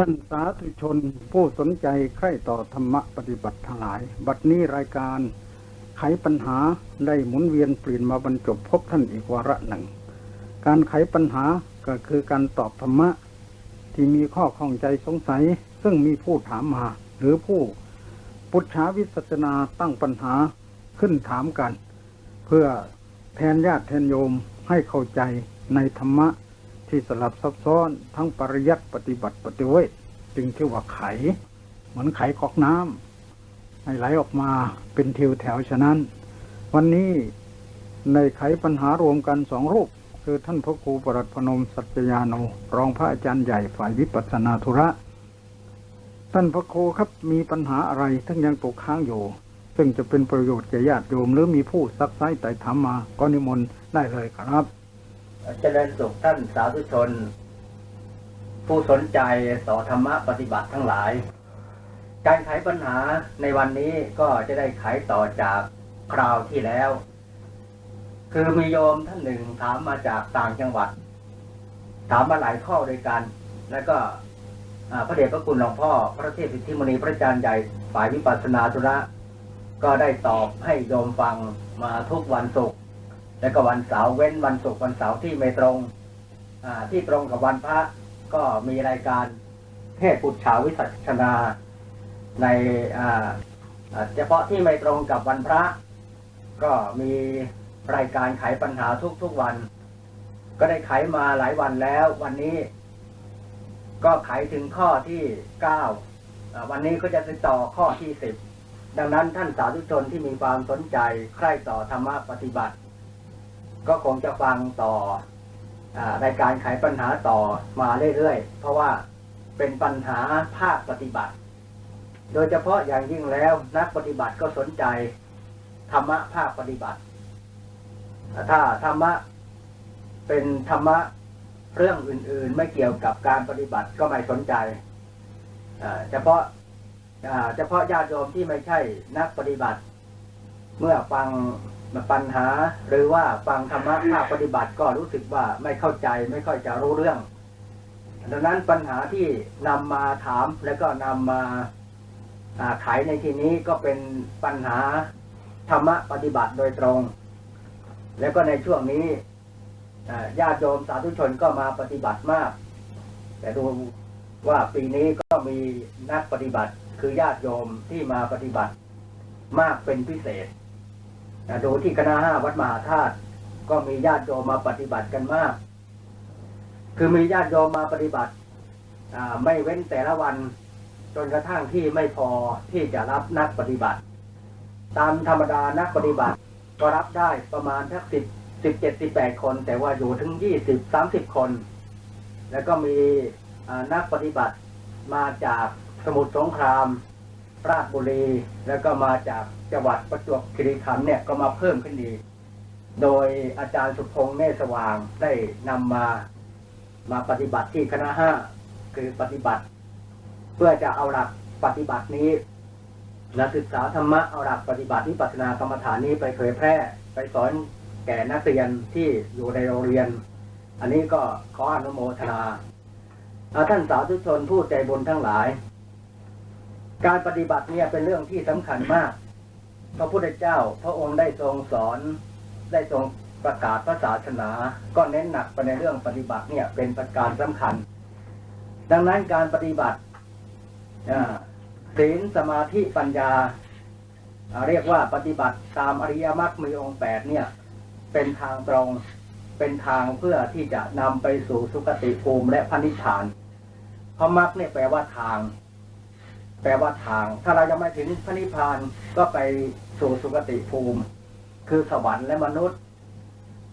ท่านสาธุชนผู้สนใจใคร่ต่อธรรมะปฏิบัติทั้งหลาย บัดนี้รายการไขปัญหาได้หมุนเวียนเปลี่ยนมาบรรจบพบท่านอีกวาระหนึ่ง การไขปัญหาก็คือการตอบธรรมะ ที่มีข้อข้องใจสงสัย ซึ่งมีผู้ถามมา หรือผู้ปุจฉาวิสัชนาตั้งปัญหาขึ้นถามกัน เพื่อแทนญาติแทนโยมให้เข้าใจในธรรมะ ที่สลับซับซ้อนทั้งปริยัติปฏิบัติปฏิเวทจึงชื่อว่าไข เหมือนไขกอกน้ำให้ไหลออกมาเป็นทิวแถวฉะนั้น วันนี้ในไขปัญหารวมกันสองรูป คือท่านพระครูปรัตพนมสัจจยาโนรองพระอาจารย์ใหญ่ฝ่ายวิปัสสนาธุระท่านพระครูครับมีปัญหาอะไรทั้งยังตกค้างอยู่ ซึ่งจะเป็นประโยชน์แก่ญาติโยมหรือมีผู้ซักไซ้ไต่ถามมาก็นิมนต์ได้เลยครับ เจริญสุขท่านสาธุชน ผู้สนใจต่อธรรมะปฏิบัติทั้งหลาย การไขปัญหาในวันนี้ก็จะได้ไขต่อจากคราวที่แล้ว คือมีโยมท่านหนึ่งถามมาจากต่างจังหวัด ถามมาหลายข้อด้วยกัน แล้วก็พระเดชพระคุณหลวงพ่อ พระเทพสิทธิมณีพระอาจารย์ใหญ่ฝ่ายวิปัสสนาธุระ ก็ได้ตอบให้โยมฟังมาทุกวันศุกร์ แล้วก็วันเสาร์เว้นวันศุกร์วันเสาร์ที่ไม่ตรงที่ตรงกับวันพระก็มีรายการเทศปุจฉาวิสัชนาในเฉพาะที่ไม่ตรงกับวันพระ ก็มีรายการไขปัญหาทุกๆวัน ก็ได้ไขมาหลายวันแล้ว วันนี้ ก็ไขถึงข้อที่เก้าวันนี้ก็จะไปต่อข้อที่สิบดังนั้นท่านสาธุชนที่มีความสนใจใคร่ต่อธรรมะปฏิบัติ ก็คงจะฟังต่ออารายการไขปัญหาต่อมาเรื่อยๆ เพราะว่าเป็นปัญหาภาคปฏิบัติ โดยเฉพาะอย่างยิ่งแล้วนักปฏิบัติก็สนใจธรรมะภาคปฏิบัติ ถ้าธรรมะเป็นธรรมะเรื่องอื่น ๆ ไม่เกี่ยวกับการปฏิบัติก็ไม่สนใจอ่าเฉพาะอ่าเฉพาะญาติโยมที่ไม่ใช่นักปฏิบัติ เมื่อฟัง ปัญหา หรือว่าฟังธรรมะภาคปฏิบัติก็รู้สึกว่าไม่เข้าใจไม่ค่อยจะรู้เรื่อง ดังนั้นปัญหาที่นำมาถามแล้วก็นำมาอ่าไขในที่นี้ก็เป็นปัญหาธรรมะปฏิบัติโดยตรง แล้วก็ในช่วงนี้ญาติโยมสาธุชนก็มาปฏิบัติมาก แต่ดูว่าปีนี้ก็มีนักปฏิบัติคือญาติโยมที่มาปฏิบัติมากเป็นพิเศษ ดูที่คณะห้าวัดมหาธาตุก็มีญาติโยมมาปฏิบัติกันมาก คือมีญาติโยมมาปฏิบัติไม่เว้นแต่ละวันจนกระทั่งที่ไม่พอที่จะรับนักปฏิบัติ ตามธรรมดานักปฏิบัติก็รับได้ประมาณทักสิบสิบเจ็ดสิบแปดคน แต่ว่าอยู่ถึงยี่สิบสามสิบคน แล้วก็มีนักปฏิบัติมาจากสมุทรสงคราม ราชบุรี แล้วก็มาจากจังหวัดประจวบคีรีขันธ์เนี่ยก็มาเพิ่มขึ้นอีก โดยอาจารย์สุพงษ์เนตรสว่างได้นำมามาปฏิบัติที่คณะห้าคือปฏิบัติ เพื่อจะเอาหลักปฏิบัตินี้และศึกษาธรรมะเอาหลักปฏิบัติที่ปัสนากรรมฐานนี้ไปเผยแพร่ ไปสอนแก่นักเรียนที่อยู่ในโรงเรียน อันนี้ก็ขออนุโมทนาอ่าท่านสาธุชนผู้ใจบุญทั้งหลาย การปฏิบัติเนี่ยเป็นเรื่องที่สำคัญมาก พระพุทธเจ้าพระองค์ได้ทรงสอน ได้ทรงประกาศพระศาสนา ก็เน้นหนักไปในเรื่องปฏิบัติเนี่ยเป็นประการสำคัญ ดังนั้นการปฏิบัติศีลสมาธิปัญญา เรียกว่าปฏิบัติตามอริยมรรคมีองค์แปดเนี่ย เป็นทางตรงเป็นทางเพื่อที่จะนำไปสู่สุคติภูมิและพระนิพพานเพราะมรรคเนี่ยแปลว่าทาง แปลว่าทาง ถ้าเรายังไม่ถึงพระนิพพานก็ไปสู่สุคติภูมิ คือสวรรค์และมนุษย์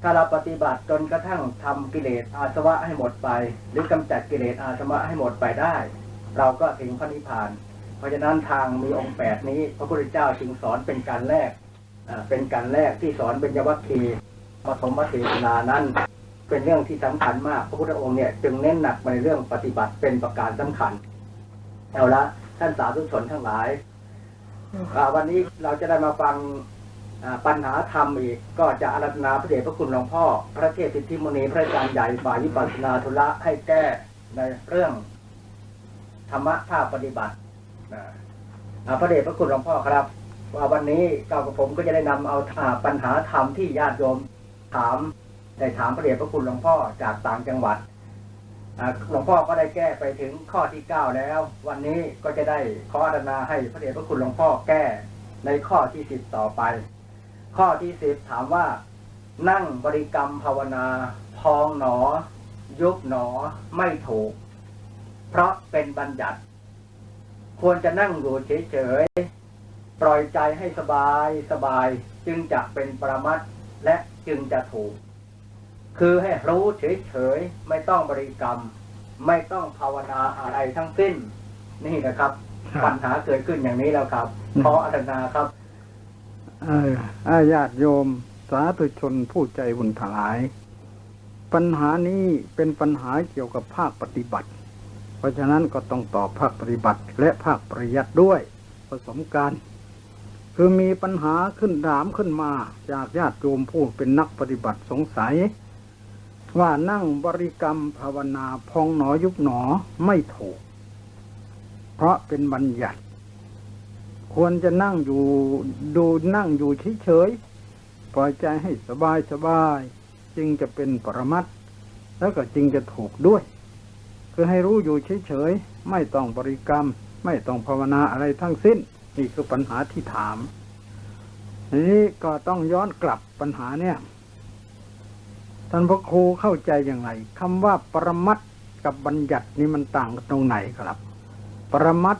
ถ้าเราปฏิบัติจนกระทั่งทำกิเลสอาสวะให้หมดไป หรือกำจัดกิเลสอาสวะให้หมดไปได้ เราก็ถึงพระนิพพาน เพราะฉะนั้นทางมีองค์แปดนี้ พระพุทธเจ้าจึงสอนเป็นการแรกเป็นการแรกที่สอนเป็นยวัคคีปฐมเทศนานั้น เป็นเรื่องที่สำคัญมาก พระพุทธองค์เนี่ยจึงเน้นหนักในเรื่องปฏิบัติเป็นประการสำคัญเอาละ ท่านสาธุชนทั้งหลายอ่าวันนี้เราจะได้มาฟังอ่าปัญหาธรรมอีก ก็จะอารัธนาพระเดชพระคุณหลวงพ่อ พระเทพสิทธิมุนีพระอาจารย์ใหญ่ฝ่ายวิปัสสนาธุระให้แก้ในเรื่องธรรมะภาคปฏิบัติอ่าอ่าพระเดชพระคุณหลวงพ่อครับ ว่าวันนี้เก้ากับผมก็จะได้นำเอาอ่าปัญหาธรรมที่ญาติโยมถามได้ถามพระเดชพระคุณหลวงพ่อจากต่างจังหวัดอ่า หลวงพ่อก็ได้แก้ไปถึงข้อที่เก้าแล้ว วันนี้ก็จะได้ขออารานาให้พระเดชพระคุณหลวงพ่อแก้ในข้อที่สิบต่อไป ข้อที่สิบถามว่า นั่งบริกรรมภาวนาพองหนอ ยุบหนอไม่ถูก เพราะเป็นบัญญัติ ควรจะนั่งอยู่เฉยๆปล่อยใจให้สบายสบายจึงจะเป็นประมัตถ์และจึงจะถูก คือให้รู้เฉยๆ ไม่ต้องบริกรรม ไม่ต้องภาวนาอะไรทั้งสิ้น นี่นะครับ ปัญหาเกิดขึ้นอย่างนี้แล้วครับขออาราธนาครับเอออาญาติโยม สาธุชนผู้ใจบุญถลาย ปัญหานี้เป็นปัญหาเกี่ยวกับภาคปฏิบัติ เพราะฉะนั้นก็ต้องตอบภาคปฏิบัติ และภาคปริยัติด้วยผสมกันคือมีปัญหาขึ้นถามขึ้นมา จากญาติโยมผู้เป็นนักปฏิบัติสงสัย ว่านั่งบริกรรมภาวนาพองหนอยุบหนอไม่ถูก เพราะเป็นบัญญัติ ควรจะนั่งอยู่ดูนั่งอยู่เฉยๆปล่อยใจให้สบายสบายๆจึงจะเป็นปรมัตแล้วก็จึงจะถูกด้วย คือให้รู้อยู่เฉยๆไม่ต้องบริกรรม ไม่ต้องภาวนาอะไรทั้งสิ้น นี่คือปัญหาที่ถาม นี้ก็ต้องย้อนกลับปัญหาเนี่ย ท่านพระครูเข้าใจอย่างไรคำว่าปรมัตกับบัญญัตินี่มันต่างกันตรงไหนครับ ปรมัต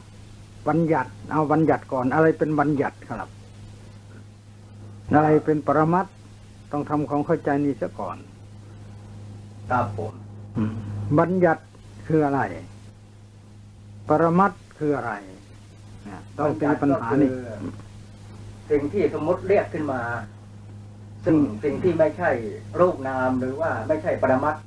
บัญญัติ เอาบัญญัติก่อนอะไรเป็นบัญญัติครับ อะไรเป็นปรมัตต้องทำความเข้าใจนี้ซะก่อนครับผมบัญญัติคืออะไร ปรมัตคืออะไรต้องตีปัญหานี่สิ่งที่สมมติเรียกขึ้นมา ซึ่งสิ่งที่ไม่ใช่รูปนามหรือว่าไม่ใช่ปรมัตถ์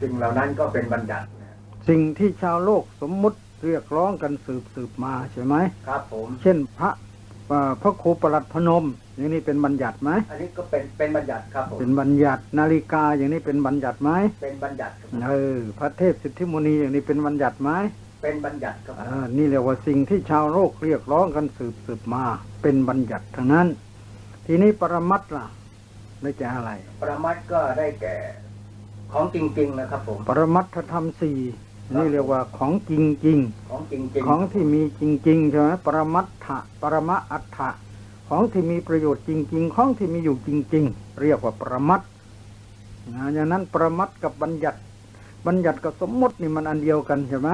สิ่งเหล่านั้นก็เป็นบัญญัตินะสิ่งที่ชาวโลกสมมุติเรียกร้องกันสืบสืบมาใช่ไหมครับผม เช่นพระเอ่อพระครูประหลัดพนม อย่างนี้เป็นบัญญัติไหมอันนี้ก็เป็นเป็นบัญญัติครับผมเป็นบัญญัตินาฬิกาอย่างนี้เป็นบัญญัติไหมเป็นบัญญัติครับเออพระเทพสิทธิมุนีอย่างนี้เป็นบัญญัติไหมเป็นบัญญัติครับเออนี่เรียกว่าสิ่งที่ชาวโลกเรียกร้องกันสืบสืบมา เป็นบัญญัติทั้งนั้น ทีนี้ปรมัตถ์ล่ะ ได้แก่อะไร ปรมัตถ์ก็ได้แก่ ของจริง ๆ นะครับผม ปรมัตถธรรมสี่นี่เรียกว่าของจริงจริงของจริงๆๆของที่มีจริงๆใช่ไหมปรมัตถะปรมะอัฏฐะของที่มีประโยชน์จริง ๆ ของที่มีอยู่จริง ๆ เรียกว่าปรมัตถ์นะอย่างนั้นปรมัตถ์กับบัญญัติ บัญญัติกับสมมตินี่มันอันเดียวกันใช่ไหม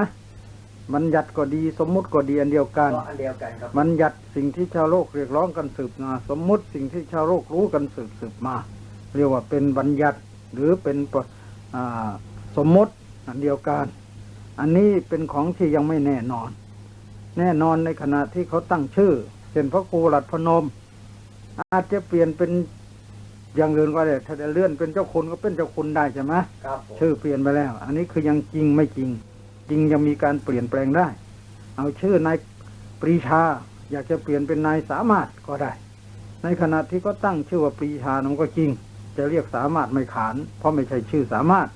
บัญญัติก็ดีสมมุติก็ดีอันเดียวกัน ก็อันเดียวกันครับ บัญญัติสิ่งที่ชาวโลกเรียกร้องกันสืบมาสมมุติสิ่งที่ชาวโลกรู้กันสืบสืบมา เรียกว่าเป็นบัญญัติหรือเป็นปอ่าสมมติอันเดียวกัน อันนี้เป็นของที่ยังไม่แน่นอน แน่นอนในขณะที่เขาตั้งชื่อเช่นพระครูหลัดพนม อาจจะเปลี่ยนเป็นอย่างอื่นก็ได้ถ้าจะเลื่อนเป็นเจ้าคุณก็เป็นเจ้าคุณได้ใช่ไหมครับผมชื่อเปลี่ยนไปแล้ว อันนี้คือยังจริงไม่จริง จริงยังมีการเปลี่ยนแปลงได้ เอาชื่อนายปรีชาอยากจะเปลี่ยนเป็นนายสามารถก็ได้ ในขณะที่ก็ตั้งชื่อว่าปรีชามันก็จริง จะเรียกสามารถไม่ขาน เพราะไม่ใช่ชื่อสามารถ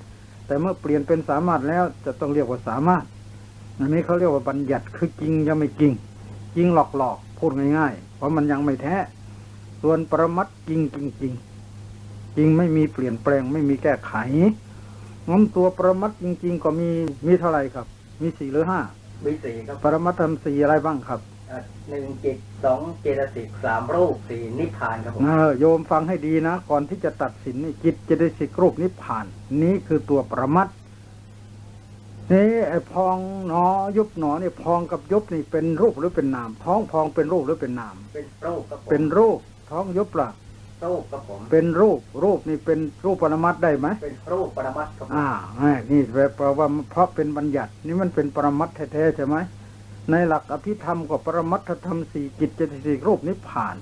แต่เมื่อเปลี่ยนเป็นสามารถแล้วจะต้องเรียกว่าสามารถอันนี้เขาเรียกว่าบัญญัติคือจริงยังไม่จริง จริงหลอกหลอกๆพูดง่ายๆ เพราะมันยังไม่แท้ ส่วนประมัติจริงจริงจริงจริงไม่มีเปลี่ยนแปลงไม่มีแก้ไข งั้นตัวปรมัตถ์จริง ๆ ก็มีมีเท่าไหร่ครับ มีสี่หรือห้ามีสี่ครับปรมัตถ์ทำสี่อะไรบ้างครับอะหนึ่งจิตสองเจตสิกสามรูปสี่นิพพานครับผมเออโยมฟังให้ดีนะ ก่อนที่จะตัดสินนี่จิตจะได้สิกรูปนิพพาน นี้คือตัวประมัดนี่ไอ้พองหนอยุบหนอนี่พองกับยุบนี่เป็นรูปหรือเป็นนาม ท้องพองเป็นรูปหรือเป็นนาม เป็นรูปครับผมเป็นรูปท้องยุบล่ะ รูปครับผม เป็นรูป รูปนี่เป็นรูปปรมัตถ์ได้ไหมเป็นรูปปรมัตถ์ครับผมอ่าแม่นี่แปลว่าเพราะเป็นบัญญัติ นี่มันเป็นปรมัตถ์แท้ๆใช่ไหมในหลักอภิธรรมก็ปรมัตถธรรมสี่จิตเจตสิกรูปนิพพาน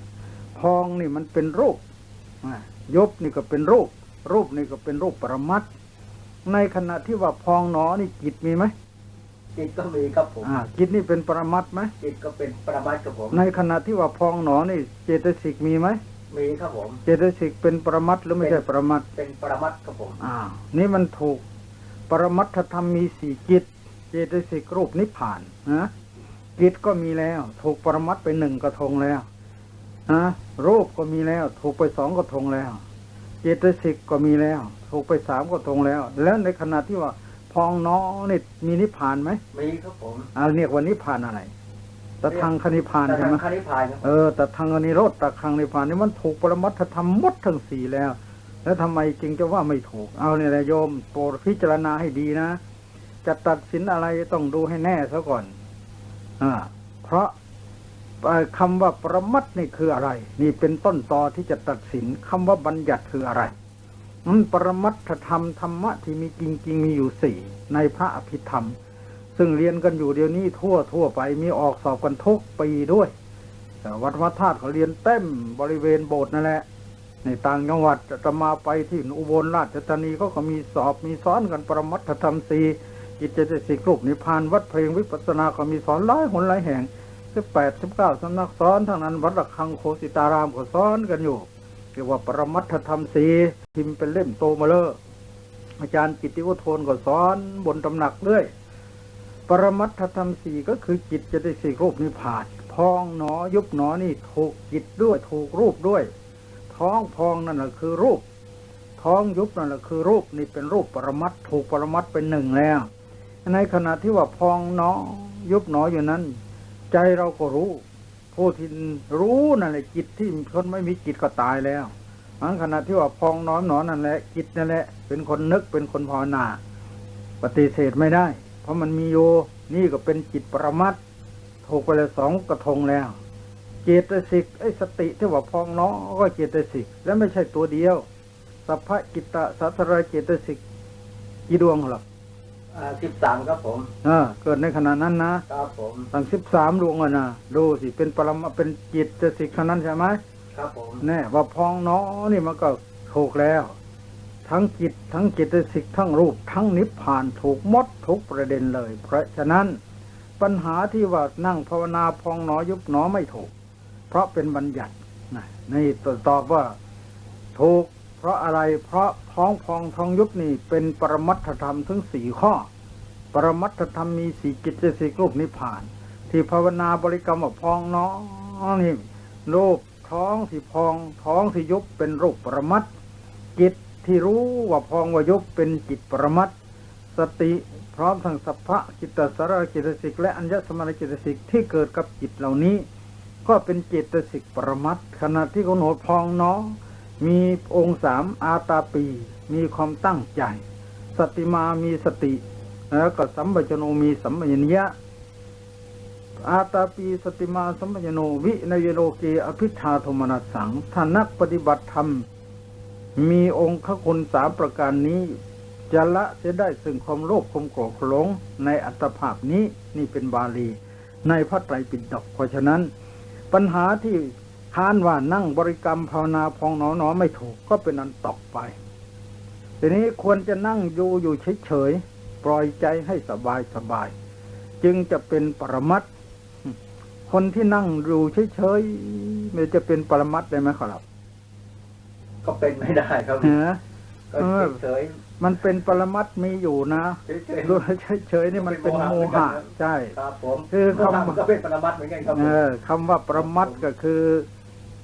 พองนี่มันเป็นรูปอ่ายบนี่ก็เป็นรูป รูปนี่ก็เป็นรูปปรมัตถ์ในขณะที่ว่าพองหนอนี่จิตมีไหมจิตก็มีครับผมอ่าจิตนี่เป็นปรมัตถ์ไหมจิตก็เป็นปรมัตถ์ครับผมในขณะที่ว่าพองหนอนี่เจตสิกมีไหม มีครับผมเจตสิกเป็นปรมัตถ์หรือไม่ใช่ปรมัตถ์เป็นปรมัตถ์ครับผมอ่านี่มันถูกปรมัตถธรรมมีสี่จิต เจตสิกรูปนิพพานนะจิตก็มีแล้ว ถูกปรมัตถ์ไปหนึ่งกระทงแล้วนะรูปก็มีแล้ว ถูกไปสองกระทงแล้ว เจตสิกก็มีแล้ว ถูกไปสามกระทงแล้ว แล้วในขณะที่ว่าพองน้อนี่มีนิพพานไหมมีครับผมอ่าเรียกว่านิพพานอะไร ตะทางคณิพพานแต่ใช่ทางไหมคณิพานครับเออแต่ทางอนิโรธตะทางนิพพานนี่มันถูกปรมัตถธรรมหมดทั้งสี่แล้ว แล้วทำไมจึงจะว่าไม่ถูก เอาเนี่ยแหละโยมโปรดพิจารณาให้ดีนะ จะตัดสินอะไรต้องดูให้แน่ซะก่อน อ่า เพราะเอ่อคำว่าประมัดนี่คืออะไร นี่เป็นต้นตอที่จะตัดสินคำว่าบัญญัติคืออะไรมันปรมัตถธรรมธรรมะที่มีจริงๆมีอยู่สี่ในพระอภิธรรม ซึ่งเรียนกันอยู่เดี๋ยวนี้ทั่วทั่วไปมีออกสอบกันทุกปีด้วย แต่วัดพระธาตุเขาเรียนเต็มบริเวณโบสถ์นั่นแหละ ในต่างจังหวัดจะมาไปที่อุบลราชธานีก็ก็มีสอบมีสอนกันปรมัตธรรมสีกิจเจสิกรูปนิพานวัดเพลงวิปัสสนาก็มีสอนหลายหนหลายแห่งสิบแปดสิบเก้าสำนักสอนทั้งนั้นวัดระฆังโคสิตารามก็สอนกันอยู่เรียกว่าปรมัตถธรรมสีพิมพ์เป็นเล่มโตมาเลยอาจารย์กิตติวุฒโทนก็สอนบนตำหนักเรื่อย ปรมัตถธรรมสี่ก็คือจิตจะได้สี่รูปนิพพานพองหนอยุบหนอนี่ถูกจิตด้วยถูกรูปด้วย ท้องพองนั่นแหละคือรูป ท้องยุบนั่นแหละคือรูปนี่เป็นรูปปรมัตถูกปรมัตถ์เป็นหนึ่งแล้ว ในขณะที่ว่าพองหนอยุบหนออยู่นั้น ใจเราก็รู้ผู้ที่รู้นั่นแหละจิตที่คนไม่มีจิตก็ตายแล้วอันขณะที่ว่าพองหนอหนอนั่นแหละจิตนั่นแหละ เป็นคนนึกเป็นคนภาวนา ปฏิเสธไม่ได้ เพราะมันมีโยนี่ก็เป็นจิตปรมัตถ์ถูกไปเลยสองกระทงแล้ว เจตสิกไอ้สติที่ว่าพองเนาะก็เจตสิก และไม่ใช่ตัวเดียวสัพพะกิตตะสัทรายเจตสิกกี่ดวงหรอสิบสามครับผมอ่าเกิดในขณะนั้นนะครับผมตั้งสิบสามดวงอะนะดูสิเป็นปรมเป็นจิตสิกเท่านั้นใช่ไหมครับผมแน่ว่าพองเนาะนี่มันก็ถูกแล้ว ทั้งจิตทั้งจิตสิกทั้งรูป ทั้งนิพพานถูกมดทุกประเด็นเลย เพราะฉะนั้นปัญหาที่ว่านั่งภาวนาพองหนอยุบหนอไม่ถูก เพราะเป็นบัญญัตินะนี่ตอบว่าถูก เพราะอะไรเพราะท้องพองท้องยุบนี่เป็นปรมัตถธรรมถึงสี่ข้อ ปรมัตถธรรมมีสี่กิจสี่รูปนิพพาน ที่ภาวนาบริกรรมว่าพองหนอนี่รูปท้องที่พองท้องที่ยุบเป็นรูปปรมัตถจิต ที่รู้ว่าพองวายุบเป็นจิตประมัตสติพร้อมทั้งสัพพะจิตตสารจิตสิก และอัญญสมานจิตสิกที่เกิดกับจิตเหล่านี้ ก็เป็นเจตสิกประมัตขณะที่กำหนดพองเนาะมีองค์สามอาตาปี มีความตั้งใจ สติมามีสติ แล้วก็สัมปชโนมีสัมปญญะอาตาปีสติมาสัมปญโนวินยโลเกอภิชาโทมนัสสังถ้านักปฏิบัติธรรม มีองค์ขคุณสามประการนี้จะละเสียได้ซึ่งความโลภความโกรธหลงในอัตภาพนี้นี่เป็นบาลี ในพระไตรปิฎกเพราะฉะนั้น ปัญหาที่ค้านว่านั่งบริกรรมภาวนาพองหนอหนอไม่ถูกก็เป็นอันตกไป ทีนี้ควรจะนั่งอยู่อยู่เฉยๆปล่อยใจให้สบายสบายๆจึงจะเป็นปรมัตถ์คนที่นั่งอยู่เฉยๆมันจะเป็นปรมัตถ์ได้ไหมครับ ก็เป็นไม่ได้ครับฮะก็เออเฉยมันเป็นปรมัตถ์มีอยู่นะๆเฉยดูเฉยๆนี่มันเป็นโมหะใช่ๆครับผมคือคำโมหะก็เป็นปรมัตถ์เหมือนกันครับผเอมอคำว่าปรมัตถ์ก็คือ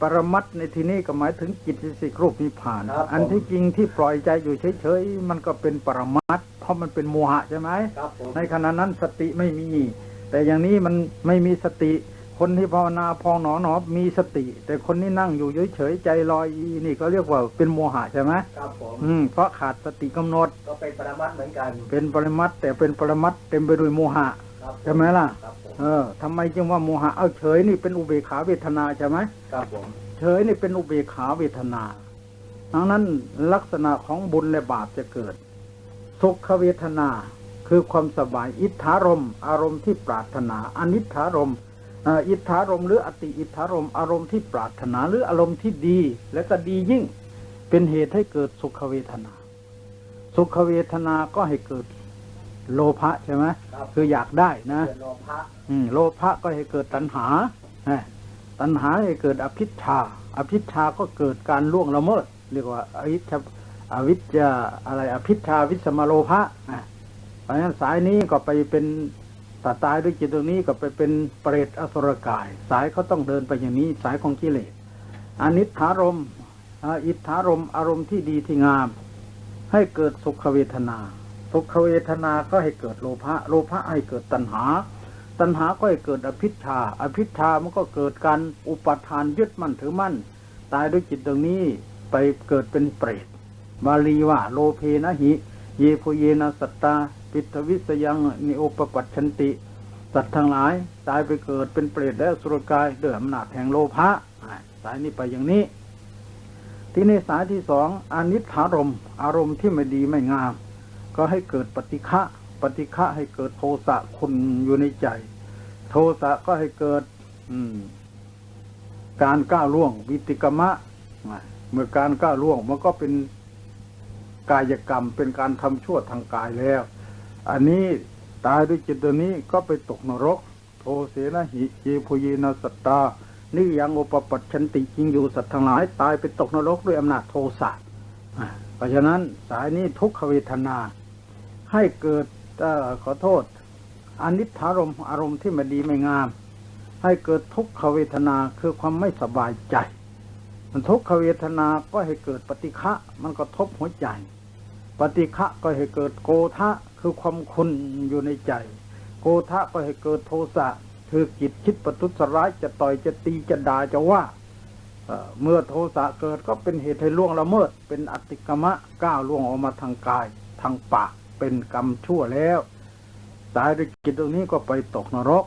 ปรมัตถ์ในที่นี้ก็หมายถึงจิตสิกรูปนิพพาน อันที่จริงที่ปล่อยใจอยู่เฉยๆมันก็เป็นปรมัตถ์เพราะมันเป็นโมหะใช่ไหมครับผมในขณะนั้นสติไม่มี แต่อย่างนี้มันไม่มีสติ คนที่ภาวนาพองหนอหนอมีสติ แต่คนที่นั่งอยู่เฉยๆใจลอยอีนี่ก็เรียกว่าเป็นโมหะใช่ไหมครับผมอืมเพราะขาดสติกำหนด ก็เป็นปรมัตถ์เหมือนกัน เป็นปรมัตถ์แต่เป็นปรมัตถ์เต็มไปด้วยโมหะครับผใช่ไหมล่ะครับผมเออทำไมจึงว่าโมหะเอาเฉยนี่เป็นอุเบกขาเวทนาใช่ไหมครับผมเฉยนี่เป็นอุเบกขาเวทนาดังนั้นลักษณะของบุญและบาปจะเกิด สุขเวทนาคือความสบายอิทธารมณ์อารมณ์ที่ปรารถนาอนิธารมณ์เอ่ออิทธารมณ์หรืออติอิทธารมณ์อารมณ์ที่ปรารถนาหรืออารมณ์ที่ดี และก็ดียิ่งเป็นเหตุให้เกิดสุขเวทนา สุขเวทนาก็ให้เกิดโลภะใช่ไหมครับคืออยากได้นะเกิดโลภะอืมโลภะก็ให้เกิดตัณหาเอ้ยตัณหาให้เกิดอภิชาอภิชาก็เกิดการล่วงละเมิด เรียกว่าอวิชชาอวิชชาอะไรอภิชาวิสมโลภะอะเพราะฉะนั้นสายนี้ก็ไปเป็น ถ้าตายด้วยจิตตรงนี้ก็ไปเป็นเปรตอสุรกาย สายเขาต้องเดินไปอย่างนี้ สายของกิเลสอนิถารมอิทธารมอารมณ์ที่ดีที่งาม ให้เกิดสุขเวทนา สุขเวทนาก็ให้เกิดโลภะโลภะให้เกิดตัณหา ตัณหาก็ให้เกิดอภิชฌาอภิชฌามันก็เกิดการอุปทานยึดมั่นถือมั่น ตายด้วยจิตตรงนี้ไปเกิดเป็นเปรตบาลีว่าโลเพนะหิ เยโพเยนะสัตตา ปิทวิสยังนิโอปปัชชันติ สัตว์ทั้งหลาย ตายไปเกิดเป็นเปรตและสุรกายด้วยอำนาจแห่งโลภะสายนี้ไปอย่างนี้ ที่ในสายที่สองอนิถารมณ์อารมณ์ที่ไม่ดีไม่งาม ก็ให้เกิดปฏิฆะปฏิฆะให้เกิดโทสะคุณอยู่ในใจ โทสะก็ให้เกิด อืม การก้าวล่วง วิติกรรมะเมื่อการก้าวล่วงมันก็เป็นกายกรรมเป็นการทำชั่วทางกายแล้ว อันนี้ตายด้วยจิตตัวนี้ก็ไปตกนรก โทเสนะหิเยพุเยนะสัตตา นี่ยังอุปปัชชันติจริงอยู่สัตว์ทั้งหลาย ตายไปตกนรกด้วยอำนาจโทสะเพราะฉะนั้นสายนี้ทุกขเวทนา ให้เกิดอขอโทษอนิถารมอารมณ์ที่ไม่ดีไม่งาม ให้เกิดทุกขเวทนาคือความไม่สบายใจ มันทุกขเวทนาก็ให้เกิดปฏิฆะมันก็ทบหัวใจ ปฏิฆะก็ให้เกิดโกทะ คือความคุณอยู่ในใจ โกทะก็ให้เกิดโทสะคือจิตคิดประทุษร้ายจะต่อยจะตีจะด่าจะว่าเมื่อโทสะเกิดก็เป็นเหตุให้ล่วงละเมิด เป็นอติกรรมะก้าวล่วงออกมาทางกาย ทางปากเป็นกรรมชั่วแล้วตายด้วยจิตตรงนี้ก็ไปตกนรก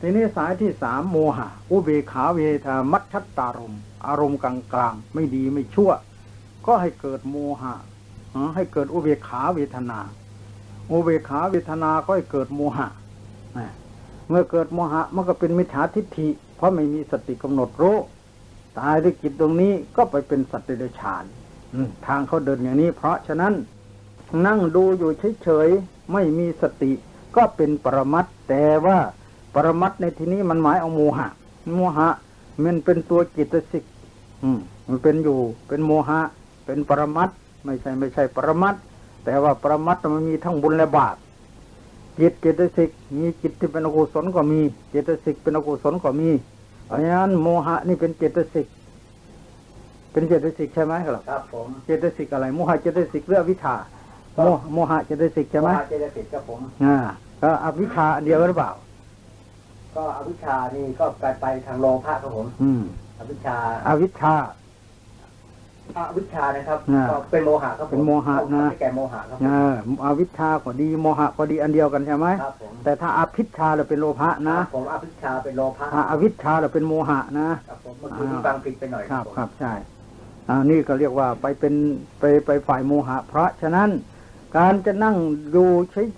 ทีนี้สายที่สามโมหะ อุเบขาเวทามัชชัตตารมณ์อารมณ์กลางๆ ไม่ดีไม่ชั่ว ก็ให้เกิดโมหะ ให้เกิดอุเบกขาเวทนา อุเบกขาเวทนาก็ให้เกิดโมหะเมื่อเกิดโมหะมันก็เป็นมิจฉาทิฏฐิ เพราะไม่มีสติกำหนดรู้ตายด้วยจิตตรงนี้ก็ไปเป็นสัตว์เดรัจฉานทางเขาเดินอย่างนี้ เพราะฉะนั้นนั่งดูอยู่เฉยๆไม่มีสติ ก็เป็นปรมัตถ์แต่ว่าปรมัตถ์ในที่นี้มันหมายเอาโมหะโมหะ มันเป็นตัวจิตสิกมันเป็นอยู่ เป็นโมหะ เป็นปรมัตถ์ ไม่ใช่ไม่ใช่ปรมัตถ์แต่ว่าปรมัตถ์มันมีทั้งบุญและบาปจิตเจตสิกมีจิตที่เป็นอกุศลก็มีเจตสิกเป็นอกุศลก็มีเพราะฉะนั้นโมหะนี่เป็นเจตสิกเป็นเจตสิกใช่ไหมครับครับผมเจตสิกอะไรโมหะเจตสิกหรืออวิชชาโมโมหะเจตสิกใช่ไหมว่าเจตสิกครับผมอ่าก็อวิชชาอันเดียวกันหรือเปล่า ก็อวิชชานี่ก็ไปไปทางโลภะครับผม อืมอวิชชาอวิชชา อวิชชานะครับอ่าก็เป็นโมหะครับผมเป็นโมหะนะให้แก่โมหะครับผมเอออวิชชาก็ดีโมหะก็ดีอันเดียวกันใช่ไหมครับผมแต่ถ้าอภิชชาเราเป็นโลภะคนะรับผมอวิชชาเป็นโลภะถ้าอวิชชาเราเป็นโมหะนะครับผมเมื่อกี้ที่ฟังผิดไปหน่อยครับผมครับใช่อ่านี่ก็เรียกว่าไปเป็นไปไปฝ่ายโมหะ เพราะฉะนั้นการจะนั่งดู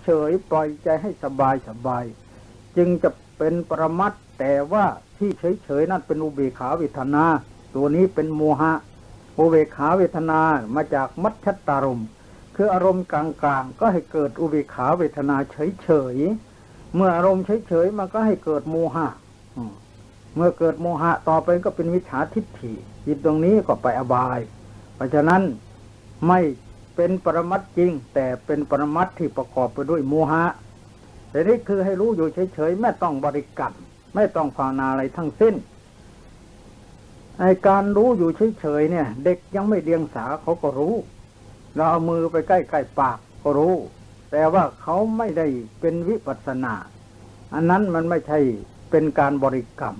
เฉยๆปล่อยใจให้สบายสบายจึงจะเป็นปรมัตถ์แต่ว่าที่เฉยๆนั่นเป็นอุเบกขาเวทนา ตัวนี้เป็นโมหะ อุเบกขาเวทนามาจากมัชชัตตารม์คืออารมณ์กลางๆ ก็ให้เกิดอุเบกขาเวทนาเฉยๆ เมื่ออารมณ์เฉยๆมันก็ให้เกิดโมหะเมื่อเกิดโมหะต่อไปก็เป็นวิชชาทิฏฐิจิตตรงนี้ก็ไปอบาย เพราะฉะนั้นไม่เป็นปรมัตจริง แต่เป็นปรมัตที่ประกอบไปด้วยโมหะแต่นี่คือให้รู้อยู่เฉยๆไม่ต้องบริกรรมไม่ต้องภาวนาอะไรทั้งสิ้น ไอการรู้อยู่เฉยๆเนี่ย เด็กยังไม่เดียงสาเขาก็รู้ เราเอามือไปใกล้ๆปากก็รู้ แต่ว่าเขาไม่ได้เป็นวิปัสสนา อันนั้นมันไม่ใช่เป็นการบริกรรม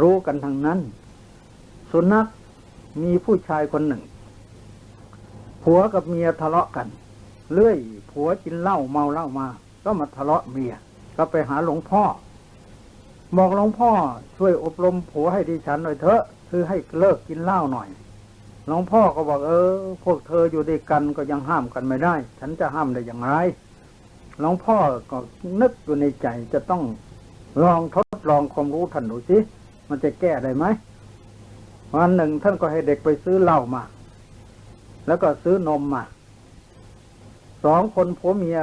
รู้กันทั้งนั้น สุนัขมีผู้ชายคนหนึ่ง ผัวกับเมียทะเลาะกัน เรื่อยผัวกินเหล้าเมาเหล้ามา ก็มาทะเลาะเมีย ก็ไปหาหลวงพ่อ บอกหลวงพ่อช่วยอบรมผัวให้ดิฉันหน่อยเถอะ คือให้เลิกกินเหล้าหน่อยหลวงพ่อก็บอกเออ พวกเธออยู่ด้วยกันก็ยังห้ามกันไม่ได้ ฉันจะห้ามได้อย่างไรหลวงพ่อก็นึกอยู่ในใจจะต้องลองทดลองความรู้ท่านดูสิมันจะแก้ได้ไหมวันหนึ่งท่านก็ให้เด็กไปซื้อเหล้ามา แล้วก็ซื้อนมมาสองคนผัวเมีย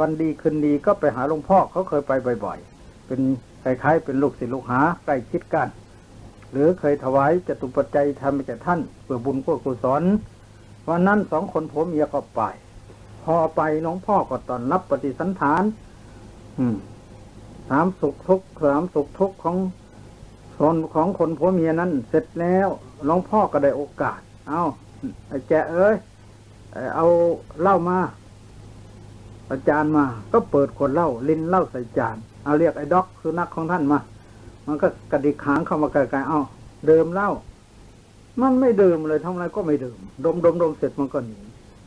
วันดีคืนดีก็ไปหาหลวงพ่อเขาเคยไปบ่อย ๆ เป็นคล้ายๆเป็นลูกศิษย์ลูกหาใกล้ชิดกัน หรือเคยถวายจตุปัจจัยทำแก่ท่านเพื่อบุญเพื่อกุศลวันนั้นสองคนผัวเมียก็ไป พอไปหลวงพ่อก็ตอนรับปฏิสันฐาน อืมถามสุขทุกข์ถามสุขทุกข์ของคนของคนผัวเมียนั้น เสร็จแล้วหลวงพ่อก็ได้โอกาส เอาไอ้แจเอ้ยเอาเหล้ามาอาจารย์มา ก็เปิดขวดเหล้าลิ้นเหล้าใส่จาน เอาเรียกไอ้ด็อกคือนักของท่านมา มันก็กระดิกหางเข้ามาไกลๆเอาเดิมเล้ามันไม่เดื่มเลยทำอะไรก็ไม่เดื่มดมดมดมเสร็จมันก็หนี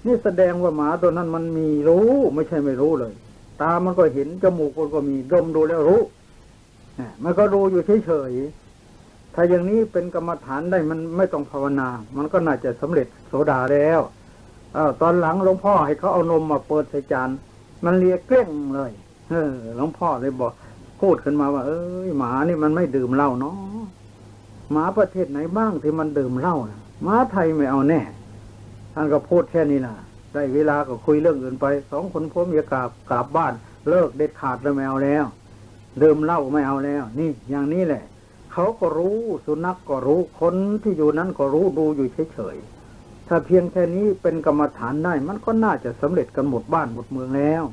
นี่แสดงว่าหมาตัวนั้นมันมีรู้ไม่ใช่ไม่รู้เลย ตามันก็เห็นจมูกมันก็มีดมดูแล้วรู้มันก็รู้อยู่เฉยๆถ้าอย่างนี้เป็นกรรมฐานได้มันไม่ต้องภาวนา มันก็น่าจะสำเร็จโสดาแล้วอตอนหลังหลวงพ่อให้เขาเอานมมาเปิดใส่จานมันเลียเกลี้ยงเลยเออหลวงพ่อเลยบอก พูดขึ้นมาว่า เอ้ยหมานี่มันไม่ดื่มเหล้าเนาะหมาประเทศไหนบ้างที่มันดื่มเหล้านะหมาไทยไม่เอาแน่ ท่านก็พูดแค่นี้นะได้เวลาก็คุยเรื่องอื่นไปสองคนพ่อเมียกลับกลับบ้าน เลิกเด็ดขาดแล้วไม่เอาแล้วดื่มเหล้าไม่เอาแล้ว นี่อย่างนี้แหละเขาก็รู้สุนัขกก็รู้คนที่อยู่นั้นก็รู้ดูอยู่เฉยๆถ้าเพียงแค่นี้เป็นกรรมฐานได้ มันก็น่าจะสำเร็จกันหมดบ้านหมดเมืองแล้ว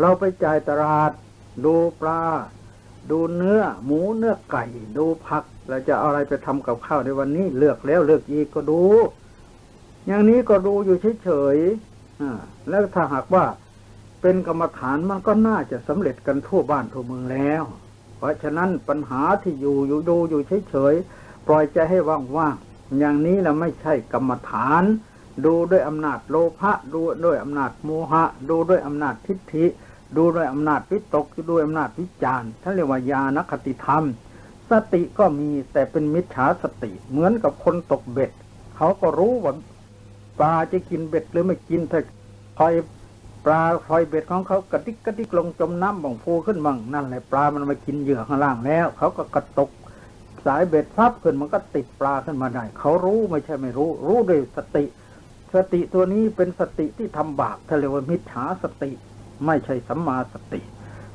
เราไปจ่ายตลาด ดูปลา ดูเนื้อหมูเนื้อไก่ ดูผักเราจะเอาอะไรไปทำกับข้าวในวันนี้เลือกแล้วเลือกอีกก็ดู อย่างนี้ก็ดูอยู่เฉยๆแล้วถ้าหากว่าเป็นกรรมฐานมันก็น่าจะสำเร็จกันทั่วบ้านทั่วเมืองแล้ว เพราะฉะนั้นปัญหาที่อยู่อยู่ดูอยู่เฉยๆปล่อยใจให้ว่างๆอย่างนี้เราไม่ใช่กรรมฐาน ดูด้วยอำนาจโลภะดูด้วยอำนาจโมหะ ดูด้วยอำนาจทิฏฐิ ดูด้วยอำนาจวิตกดูด้วยอำนาจวิจารณ์ท่านเรียกว่าญาณคติธรรม สติก็มีแต่เป็นมิจฉาสติ เหมือนกับคนตกเบ็ด เขาก็รู้ว่าปลาจะกินเบ็ดหรือไม่กินถ้าคอยปลาคอยเบ็ดของเขากระดิกกระดิกลงจมน้ำบ่งพูขึ้นบ้างนั่นแหละปลามันมากินเหยื่อข้างล่างแล้ว เขาก็กระตกสายเบ็ดพับขึ้นมันก็ติดปลาขึ้นมาได้ เขารู้ไม่ใช่ไม่รู้ รู้ด้วยสติ สติตัวนี้เป็นสติที่ทำบาปทะเลว่ามิจฉาสติ ไม่ใช่สัมมาสติ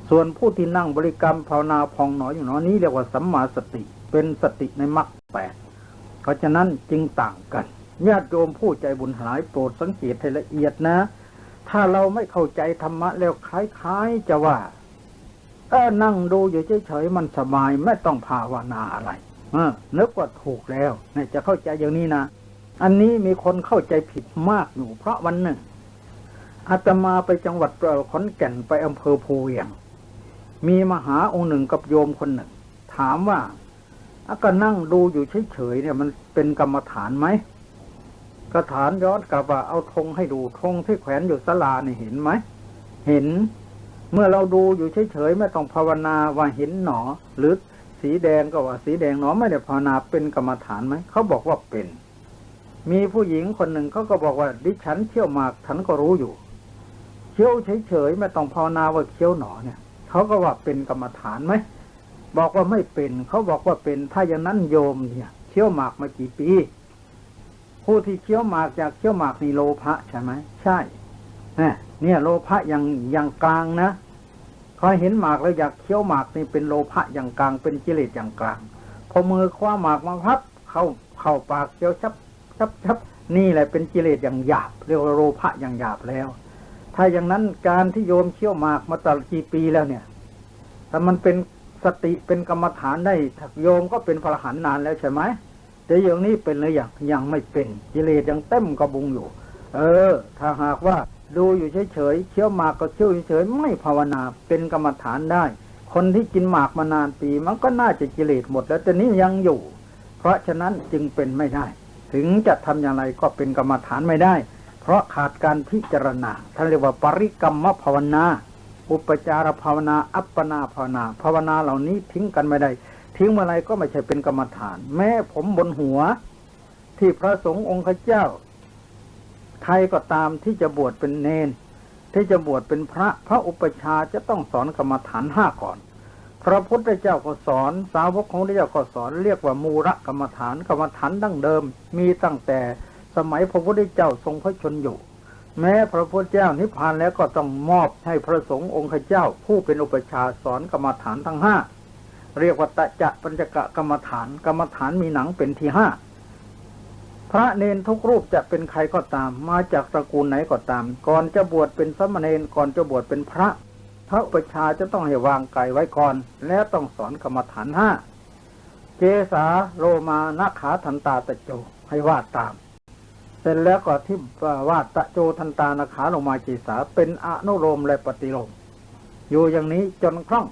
ส่วนผู้ที่นั่งบริกรรมภาวนาพองหนออยู่หนอนี้เรียกว่าสัมมาสติ เป็นสติในมรรคแปดเพราะฉะนั้นจึงต่างกันญาติโยมผู้ใจบุญหลายโปรดสังเกตให้ละเอียดนะ ถ้าเราไม่เข้าใจธรรมะแล้วคล้ายๆจะว่าเออนั่งดูอยู่เฉยๆมันสบายไม่ต้องภาวนาอะไรเออนึกว่าถูกแล้วเนี่ยจะเข้าใจอย่างนี้นะ อันนี้มีคนเข้าใจผิดมากอยู่เพราะวันหนึ่ง อาตมาไปจังหวัดขอนแก่นไปอำเภอภูเวียง มีมหาองค์หนึ่งกับโยมคนหนึ่ง ถามว่าก็นั่งดูอยู่เฉยๆเนี่ย มันเป็นกรรมฐานไหมกระฐานย้อนกลับว่าเอาธงให้ดูธงที่แขวนอยู่ศาลาเนี่ยเห็นไหมเห็น เมื่อเราดูอยู่เฉยๆไม่ต้องภาวนาว่าเห็นหนอ หรือสีแดงก็ว่าสีแดงหนอไม่ได้ภาวนาเป็นกรรมฐานไหมเขาบอกว่าเป็น มีผู้หญิงคนหนึ่งเขาก็บอกว่า ดิฉันเที่ยวมากฉันก็รู้อยู่ คี้ยวเฉยๆไม่ต้องภาวนาว่าเคี้ยวหนอเนี่ยเขาก็ว่าเป็นกรรมฐานไหมบอกว่าไม่เป็นเขาบอกว่าเป็นถ้าอย่างนั้นโยมเนี่ยเคี้ยวหมากมากี่ปี ผู้ที่เคี้ยวหมากจากเคี้ยวหมากนี่โลภะใช่ไหมใช่เนี่ยโลภะอย่างอย่างกลางนะพอเห็นหมากแล้วอยากเคี้ยวหมากนี่เป็นโลภะอย่างกลางเป็นกิเลสอย่างกลาง พอมือคว้าหมากมาพับ เข้าเข้าปากเคี้ยวชับชับชับนี่แหละเป็นกิเลสอย่างหยาบเรียกว่าโลภะอย่างหยาบแล้ว ถ้าอย่างนั้นการที่โยมเคี้ยวหมากมาตลอดกี่ปีแล้วเนี่ย ถ้ามันเป็นสติเป็นกรรมฐานได้โยมก็เป็นพระหันนานแล้วใช่ไหมแต่อย่างนี้เป็นหรือยังยังไม่เป็นกิเลสยังเต็มกระบุงอยู่ เออ ถ้าหากว่าดูอยู่เฉยๆเคี้ยวหมากก็เคี้ยวเฉยๆไม่ภาวนาเป็นกรรมฐานได้ คนที่กินหมากมานานปีมันก็น่าจะกิเลสหมด แล้วแต่นี้ยังอยู่ เพราะฉะนั้นจึงเป็นไม่ได้ ถึงจะทำอย่างไรก็เป็นกรรมฐานไม่ได้ ราะขาดการพิจารณาท่านเรียกว่าปริกรรมภาวนา อุปจารภาวนา อัปปนาภาวนา ภาวนาเหล่านี้ทิ้งกันไม่ได้ ทิ้งเมื่อไรก็ไม่ใช่เป็นกรรมฐาน แม้ผมบนหัว ที่พระสงฆ์องค์เจ้า ใครก็ตามที่จะบวชเป็นเนน ที่จะบวชเป็นพระพระอุปชาจะต้องสอนกรรมฐานห้าก่อน พระพุทธเจ้าก็สอน สาวกของพระเจ้าก็สอนเรียกว่ามูระกรรมฐานกรรมฐานดั้งเดิมมีตั้งแต่ สมัยพระพุทธเจ้าทรงพระชนอยู่ แม้พระพุทธเจ้านิพพานแล้วก็ต้องมอบให้พระสงฆ์องค์เจ้า ผู้เป็นอุปชาสอนกรรมฐานทั้งห้าเรียกว่าตะจะปัญจกะกรรมฐานกรรมฐานมีหนังเป็นที่ห้าพระเนนทุกรูปจะเป็นใครก็ตาม มาจากตระกูลไหนก็ตาม ก่อนจะบวชเป็นสามเณรก่อนจะบวชเป็นพระพระอุประชาจะต้องให้วางไก่ไว้ก่อน แล้วต้องสอนกรรมฐานห้าเจสาโลมานาขาทันตาตะโจให้วาดตาม เสร็จแล้วก็ที่ว่าตะโจทันตานาขาโลมาเจสาเป็นอนุโลมและปฏิโลมอยู่อย่างนี้จนคล่อง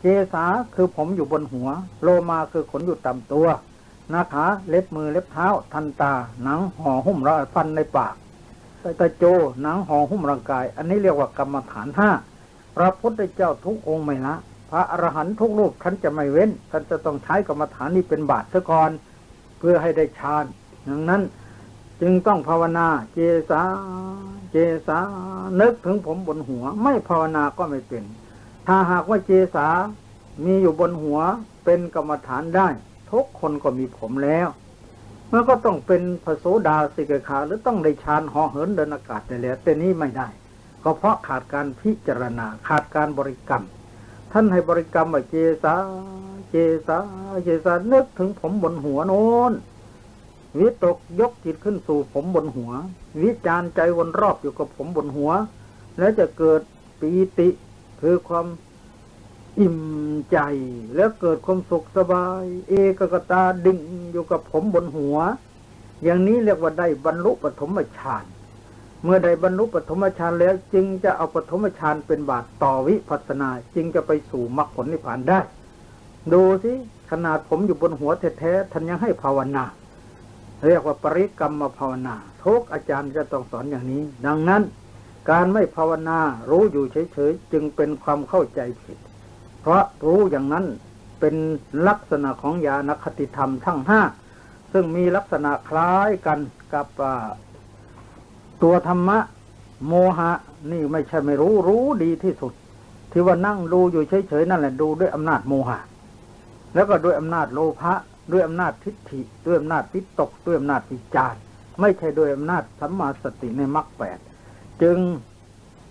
เจสาคือผมอยู่บนหัว โลมาคือขนอยู่ต่ำตัว นาขาเล็บมือเล็บเท้า ทันตา หนังห่อหุ้มเราฟันในปากตะโจหนังห่อหุ้มร่างกาย อันนี้เรียกว่ากรรมฐานห้าพระพุทธเจ้าทุกองค์ไม่ละพระอรหันต์ทุกรูปท่านจะไม่เว้นท่านจะต้องใช้กรรมฐานนี้เป็นบาตรซะก่อนเพื่อให้ได้ฌานดังนั้น จึงต้องภาวนาเจสาเจสานึกถึงผมบนหัว ไม่ภาวนาก็ไม่เป็น ถ้าหากว่าเจสามีอยู่บนหัวเป็นกรรมฐานได้ทุกคนก็มีผมแล้วเมื่อก็ต้องเป็นพระโสดาสิกขาหรือต้องได้ฌานห่อเหินเดินอากาศได้แล้วแต่นี้ไม่ได้ ก็เพราะขาดการพิจารณาขาดการบริกรรม ท่านให้บริกรรมว่าเจสาเจสาเจสานึกถึงผมบนหัวโน้น วิตกยกจิตขึ้นสู่ผมบนหัว วิจารใจวนรอบอยู่กับผมบนหัว แล้วจะเกิดปีติคือความอิ่มใจ แล้วเกิดความสุขสบาย เอกกตาดิ่งอยู่กับผมบนหัว อย่างนี้เรียกว่าได้บรรลุปฐมฌานเมื่อได้บรรลุปฐมฌานแล้วจึงจะเอาปฐมฌานเป็นบาตรต่อวิปัสสนา จึงจะไปสู่มรรคผลนิพพานได้ ดูสิขนาดผมอยู่บนหัวแท้ๆท่านยังให้ภาวนา เรียกว่าปริกรรมภาวนาทุกอาจารย์จะต้องสอนอย่างนี้ ดังนั้น การไม่ภาวนารู้อยู่เฉยๆจึงเป็นความเข้าใจผิด เพราะรู้อย่างนั้นเป็นลักษณะของญาณคติธรรมทั้งห้าซึ่งมีลักษณะคล้ายกันกับตัวธรรมะ โมหะ นี่ไม่ใช่ไม่รู้รู้ดีที่สุด ที่ว่านั่งดูอยู่เฉยๆนั่นแหละดูด้วยอำนาจโมหะ แล้วก็ด้วยอำนาจโลภะ ด้วยอำนาจทิฏฐิด้วยอำนาจวิตกด้วยอำนาจวิจารไม่ใช่ด้วยอำนาจสัมมาสติในมรรคแปดจึง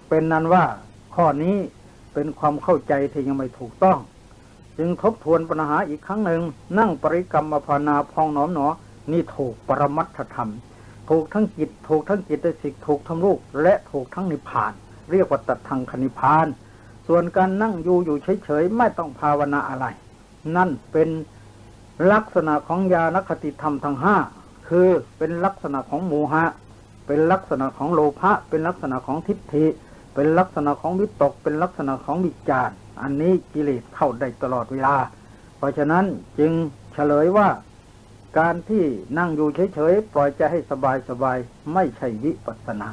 เป็นนั้นว่าข้อนี้เป็นความเข้าใจที่ยังไม่ถูกต้อง จึงทบทวนปัญหาอีกครั้งหนึ่ง นั่งปริกรรมภาวนาพองหนอมหนอนี่ถูกปรมัตถธรรม ถูกทั้งจิตถูกทั้งจิตสิกถูกทั้งรูปและถูกทั้งนิพพาน เรียกว่าตัดทางคณิพพาน ส่วนการนั่งอยู่อยู่เฉยๆไม่ต้องภาวนาอะไร นั่นเป็น ลักษณะของญาณคติธรรมทั้งห้าคือเป็นลักษณะของโมหะ เป็นลักษณะของโลภะเป็นลักษณะของทิฏฐิ เป็นลักษณะของวิตก เป็นลักษณะของวิจารอันนี้กิเลสเข้าได้ตลอดเวลา เพราะฉะนั้นจึงเฉลยว่า การที่นั่งอยู่เฉยๆปล่อยใจให้สบายๆไม่ใช่วิปัสสนา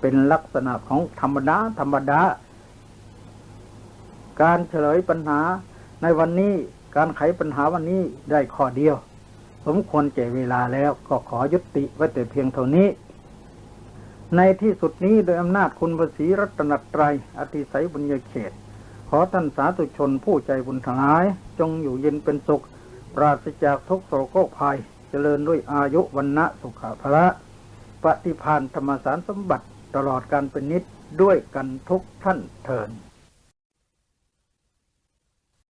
เป็นลักษณะของธรรมดาธรรมดา การเฉลยปัญหาในวันนี้ การไขปัญหาวันนี้ได้ข้อเดียว สมควรเจเวลาแล้วก็ขอยุติไว้แต่เพียงเท่านี้ ในที่สุดนี้โดยอำนาจคุณพระศรีรัตนตรัยอธิสัยบุญญเขต ขอท่านสาธุชนผู้ใจบุญทั้งหลาย จงอยู่เย็นเป็นสุข ปราศจากทุกโศกภัย เจริญด้วยอายุวันนะสุขภละปฏิพานธรรมสารสมบัติตลอดการเป็นนิดด้วยกันทุกท่านเถิน